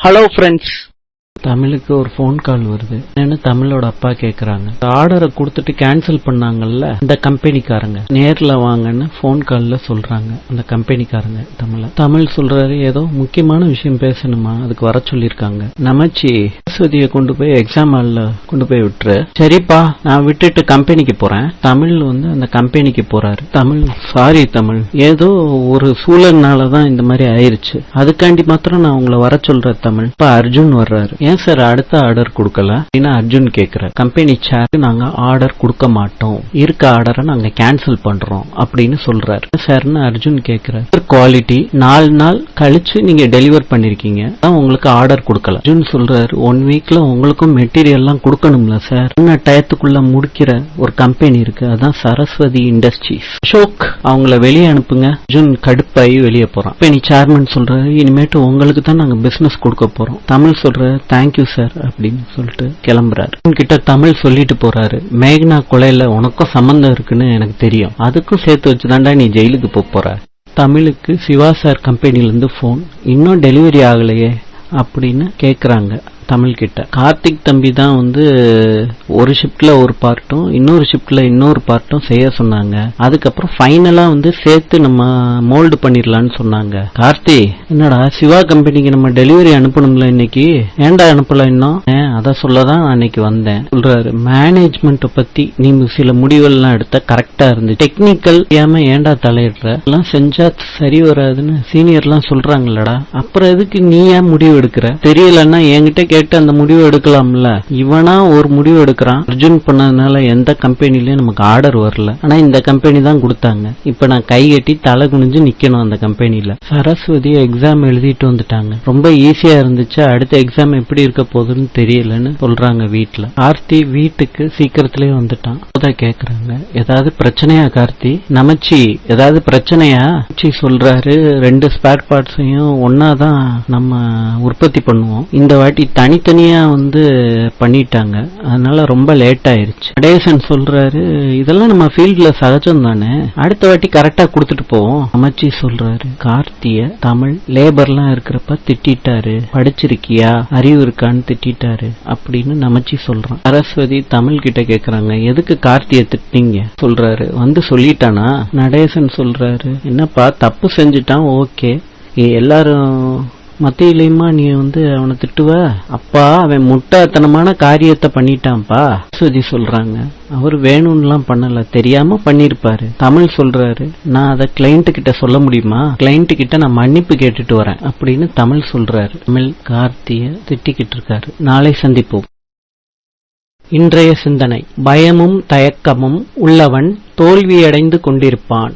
Hello friends. தமிழுக்கு ஒரு phone call வருது. என்னன்னு தமிழோட அப்பா கேக்குறாங்க. ஆர்டரை கொடுத்துட்டு கேன்சல் பண்ணாங்கல்ல இந்த கம்பெனிக்காரங்க நேர்ல வாங்கன்னு ஃபோன் கால்ல சொல்றாங்க அந்த கம்பெனிக்காரங்க தமிழ. தமிழ் சொல்றாரு ஏதோ முக்கியமான விஷயம் பேசணுமா? அதுக்கு வர சொல்லிருக்காங்க நமச்சி சரஸ்வதியை கொண்டு போய் எக்ஸாம் ஹால்ல கொண்டு போய் விட்டுரு. சரிப்பா நான் விட்டுட்டு கம்பெனிக்கு போறேன். தமிழ் வந்து அந்த கம்பெனிக்கு போறாரு. தமிழ் சாரி தமிழ். ஏதோ ஒரு சூழல்னால தான் இந்த மாதிரி ஆயிருச்சு. அதுக்காண்டி மாத்திரம் நான் உங்களை வர சொல்றேன் தமிழ். இப்ப அர்ஜுன் வர்றாரு. ஏன் சார் அடுத்த ஆர்டர் கொடுக்கல? அப்படின்னு அர்ஜுன் கேக்குற கம்பெனி சேர் நாங்க ஆர்டர் கொடுக்க மாட்டோம். இருக்க ஆர்டரை நாங்க கேன்சல் பண்றோம் அப்படின்னு சொல்றாரு. சார்னு அர்ஜுன் கேக்குறாரு. குவாலிட்டி நாலு நாள் கழிச்சு நீங்க டெலிவர் பண்ணிருக்கீங்க. அதான் உங்களுக்கு ஆர்டர் கொடுக்கல. அர்ஜுன் சொல்றாரு ஒன் வீக்ல உங்களுக்கும் மெட்டீரியல்லாம் கொடுக்கணும்ல சார் என்ன டயத்துக்குள்ள முடிக்கிற ஒரு கம்பெனி இருக்கு. அதான் சரஸ்வதி இண்டஸ்ட்ரீஸ் அசோக் அவங்கள வெளியே அனுப்புங்க. அர்ஜுன் கடுப்பாயி வெளியே போறான். கம்பெனி சேர்மன் சொல்றாரு இனிமேட்டு உங்களுக்கு தான் நாங்க பிசினஸ் கொடுக்க போறோம். தமிழ் சொல்றாரு தேங்க்யூ சார் அப்படின்னு சொல்லிட்டு கிளம்புறாரு. உன்கிட்ட தமிழ் சொல்லிட்டு போறாரு. மேகனா கொலையில உனக்கும் சம்பந்தம் இருக்குன்னு எனக்கு தெரியும். அதுக்கும் சேர்த்து வச்சுதான்டா நீ ஜெயிலுக்கு போக போற. தமிழுக்கு சிவா சார் கம்பெனில இருந்து போன் இன்னும் டெலிவரி ஆகலையே அப்படின்னு கேக்குறாங்க தமிழ் கிட்ட கார்த்திக் தம்பி தான் வந்து ஒரு ஷிஃப்ட்டில் ஒரு பார்ட்டும் இன்னொரு ஷிப்ட்ல இன்னொரு பார்ட்டும் செய்ய சொன்னாங்க. அதுக்கப்புறம் ஃபைனலா வந்து சேர்த்து நம்ம மோல்டு பண்ணிடலாம்னு சொன்னாங்க. கார்த்தி என்னடா சிவா கம்பெனிக்கு நம்ம டெலிவரி அனுப்பணும்ல இன்னைக்கு? ஏன்டா அனுப்பல இன்னும்? ஏன், அத சொல்லதான் அன்னைக்கு வந்தேன். சொல்றாரு மேனேஜ்மெண்ட் பத்தி நீ சில முடிவுகள்லாம் எடுத்த கரெக்டா இருந்து டெக்னிக்கல் ஏம ஏன்டா தலையிடுற? எல்லாம் செஞ்சா சரி வராதுன்னு சீனியர்லாம் சொல்றாங்கல்லடா. அப்புறம் எதுக்கு நீ ஏன் முடிவு எடுக்கிற? தெரியலன்னா என்கிட்ட கேட்டு அந்த முடிவு எடுக்கலாம்ல. இவனா ஒரு முடிவு இருக்கிறான் அர்ஜுன் பண்ணதுனால எந்த கம்பெனிலயும் நமக்கு ஆர்டர் வரல. ஆனா இந்த கம்பெனி தான் கொடுத்தாங்க. இப்ப நான் கை கட்டி தலை குனிஞ்சு நிக்கணும் அந்த கம்பெனில சரஸ்வதி எக்ஸாம் எழுதிட்டு வந்துட்டாங்க. ரொம்ப ஈஸியா இருந்துச்சு. அடுத்த எக்ஸாம் எப்படி இருக்க போகுதுன்னு தெரியலன்னு சொல்றாங்க வீட்டுல கார்த்தி வீட்டுக்கு சீக்கிரத்திலே வந்துட்டான். அப்பதான் கேக்குறாங்க ஏதாவது பிரச்சனையா கார்த்தி? நமச்சி ஏதாவது பிரச்சனையா? நமச்சி சொல்றாரு ரெண்டு ஸ்பேர் பார்ட்ஸையும் ஒன்னாதான் நம்ம உற்பத்தி பண்ணுவோம். இந்த வாட்டி தனித்தனியா வந்து பண்ணிட்டாங்க. அதனால ரொம்ப லேட் ஆயிருச்சு. நடேசன் சொல்றாரு இதெல்லாம் நம்ம ஃபீல்ட்ல சகஜம் தானே? அடுத்த வாட்டி கரெக்டா கொடுத்துட்டு போவோம். அமைச்சி சொல்றாரு கார்த்திய தமிழ் லேபர்லாம் இருக்கிறப்ப திட்டிட்டாரு. படிச்சிருக்கியா? அறிவு இருக்கான்னு திட்டிட்டாரு. அப்படின்னு நமச்சி சொல்றான். சரஸ்வதி தமிழ் கிட்ட கேக்குறாங்க எதுக்கு கார்த்திய திட்டிங்க சொல்றாரு. வந்து சொல்லிட்டானா? நடேசன் சொல்றாரு என்னப்பா தப்பு செஞ்சுட்டான் ஓகே. எல்லாரும் மத்தியிலையுமா நீ வந்து அவனை திட்டுவ? அப்பா அவன் முட்டாத்தனமான காரியத்தை பண்ணிட்டான்ப்பா. சுதி சொல்றாங்க. அவர் வேணும்லாம் பண்ணல. தெரியாம பண்ணிருப்பாரு. தமிழ் சொல்றாரு. நான் அதை கிளைண்ட் கிட்ட சொல்ல முடியுமா? கிளைண்ட் கிட்ட நான் மன்னிப்பு கேட்டுட்டு வரேன் அப்படின்னு தமிழ் சொல்றாரு. தமிழ் கார்த்திய திட்டிக்கிட்டு இருக்காரு. நாளை சந்திப்போம். இன்றைய சிந்தனை. பயமும் தயக்கமும் உள்ளவன் தோல்வியடைந்து கொண்டிருப்பான்.